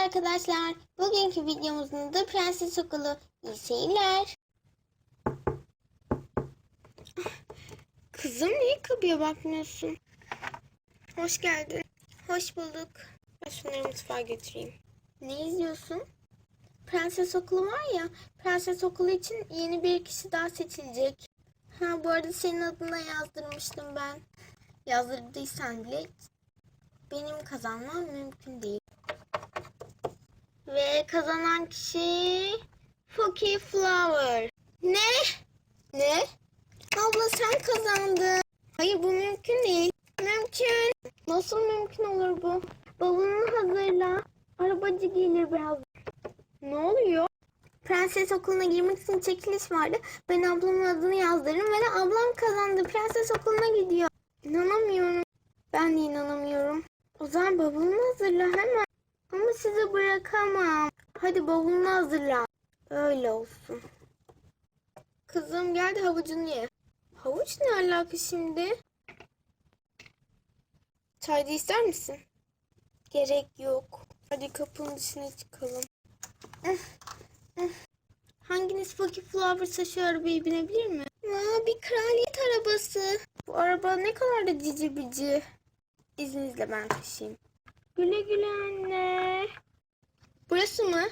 Merhaba arkadaşlar. Bugünkü videomuzun adı Prenses Okulu. İyi seyirler. Kızım niye kapıya bakmıyorsun? Hoş geldin. Hoş bulduk. Ben şunları mutfağa götüreyim. Ne izliyorsun? Prenses Okulu var ya, Prenses Okulu için yeni bir kişi daha seçilecek. Ha bu arada senin adına yazdırmıştım ben. Yazdırdıysan bile benim kazanmam mümkün değil. Ve kazanan kişi Foki Flower. Ne? Ne? Abla sen kazandın. Hayır bu mümkün değil. Mümkün. Nasıl mümkün olur bu? Bavulunu hazırla. Arabacı gelir biraz. Ne oluyor? Prenses okuluna girmek için çekiliş vardı. Ben ablamın adını yazdırırım ve ablam kazandı. Prenses okuluna gidiyor. İnanamıyorum. Ben de inanamıyorum. O zaman bavulunu hazırla hemen. Ama sizi bırakamam. Hadi bavulunu hazırla. Öyle olsun. Kızım gel de havucunu ye. Havuç ne alaka şimdi? Çay da ister misin? Gerek yok. Hadi kapının dışına çıkalım. Hanginiz Pocky Flowers'a şu arabayı binebilir mi? Aa, bir kraliyet arabası. Bu araba ne kadar da cici bici. İzninizle ben taşıyayım. Güle güle anne. Burası mı?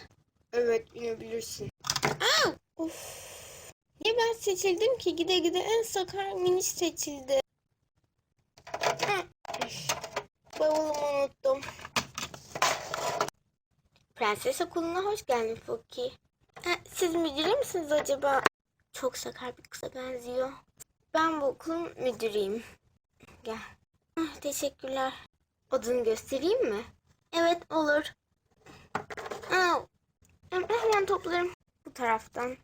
Evet binebilirsin. Aa! Of. Niye ben seçildim ki? Gide gide en sakar miniş seçildi. Hı. Bavulumu unuttum. Prenses okuluna hoş geldin Foki. Ha, siz müdürü müsünüz acaba? Çok sakar bir kıza benziyor. Ben bu okulun müdürüyüm. Gel. Ah, teşekkürler. Adını göstereyim mi? Evet olur. Aa, hem- hemen toplarım. Bu taraftan.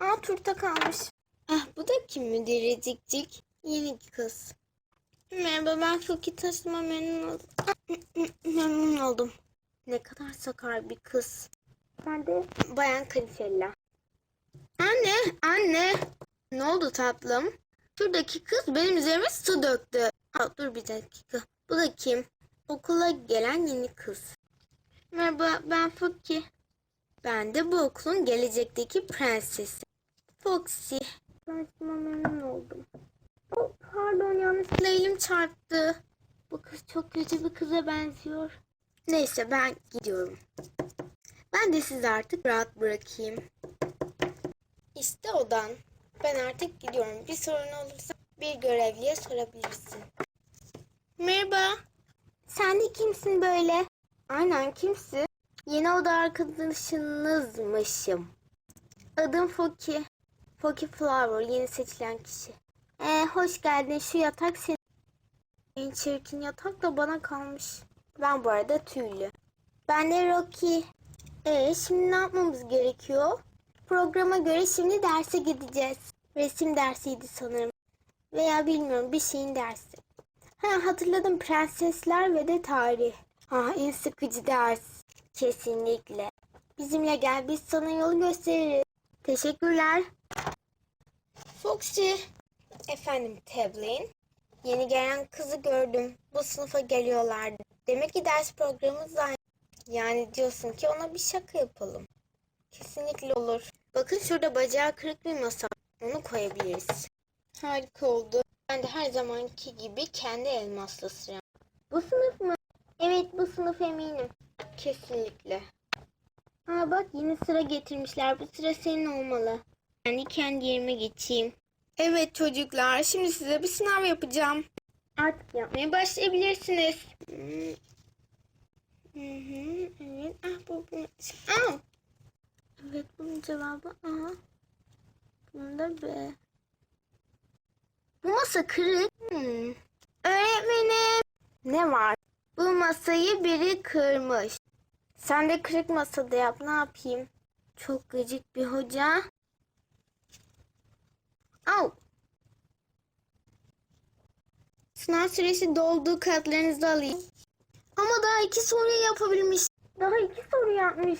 Aa turta kalmış. Ah bu da kim müdürü cik cik? Yeni kız. Merhaba ben Foki taşıma memnun oldum. Ah, memnun oldum. Ne kadar sakar bir kız. Ben de bayan Kalifella. Anne, anne. Ne oldu tatlım? Şuradaki kız benim üzerime su döktü. Aa, dur bir dakika. Bu da kim? Okula gelen yeni kız. Merhaba ben Foki. Ben de bu okulun gelecekteki prensesi. Foxy. Ben sana memnun oldum. Oh, pardon yanlışlıkla elim çarptı. Bu kız çok kötü bir kıza benziyor. Neyse ben gidiyorum. Ben de sizi artık rahat bırakayım. İşte odan. Ben artık gidiyorum. Bir sorun olursa bir görevliye sorabilirsin. Merhaba. Sen de kimsin böyle? Aynen kimsin? Yeni oda arkadaşınızmışım. Adım Foki. Foki Flower yeni seçilen kişi. Ee, hoş geldin. Şu yatak senin. En çirkin yatak da bana kalmış. Ben bu arada tüylü. Ben de Rocky. Ee, şimdi ne yapmamız gerekiyor? Programa göre şimdi derse gideceğiz. Resim dersiydi sanırım. Veya bilmiyorum bir şeyin dersi. Ha hatırladım prensesler ve de tarih. Ha en sıkıcı ders. Kesinlikle. Bizimle gel biz sana yolu gösteririz. Teşekkürler. Foxy. Efendim Tevlin. Yeni gelen kızı gördüm. Bu sınıfa geliyorlardı. Demek ki ders programımız aynı. Yani diyorsun ki ona bir şaka yapalım. Kesinlikle olur. Bakın şurada bacağı kırık bir masa. Onu koyabiliriz. Harika oldu. Ben de her zamanki gibi kendi elmasla sıram. Bu sınıf mı? Evet bu sınıf eminim. Kesinlikle. Aa bak yeni sıra getirmişler. Bu sıra senin olmalı. De kendi yerime geçeyim. Evet çocuklar şimdi size bir sınav yapacağım. Artık yapmaya başlayabilirsiniz. Hmm. Hı hı, evet. Ah bu bu. Aa! Evet bunun cevabı A. Bunun da B. Masa kırık. Hmm. Öğretmenim. Ne var? Bu masayı biri kırmış. Sen de kırık masada yap. Ne yapayım? Çok gıcık bir hoca. Au. Sınav süresi doldu. Kağıtlarınızı alayım. Ama daha iki soruyu yapabilmiş. Daha iki soru yapmış.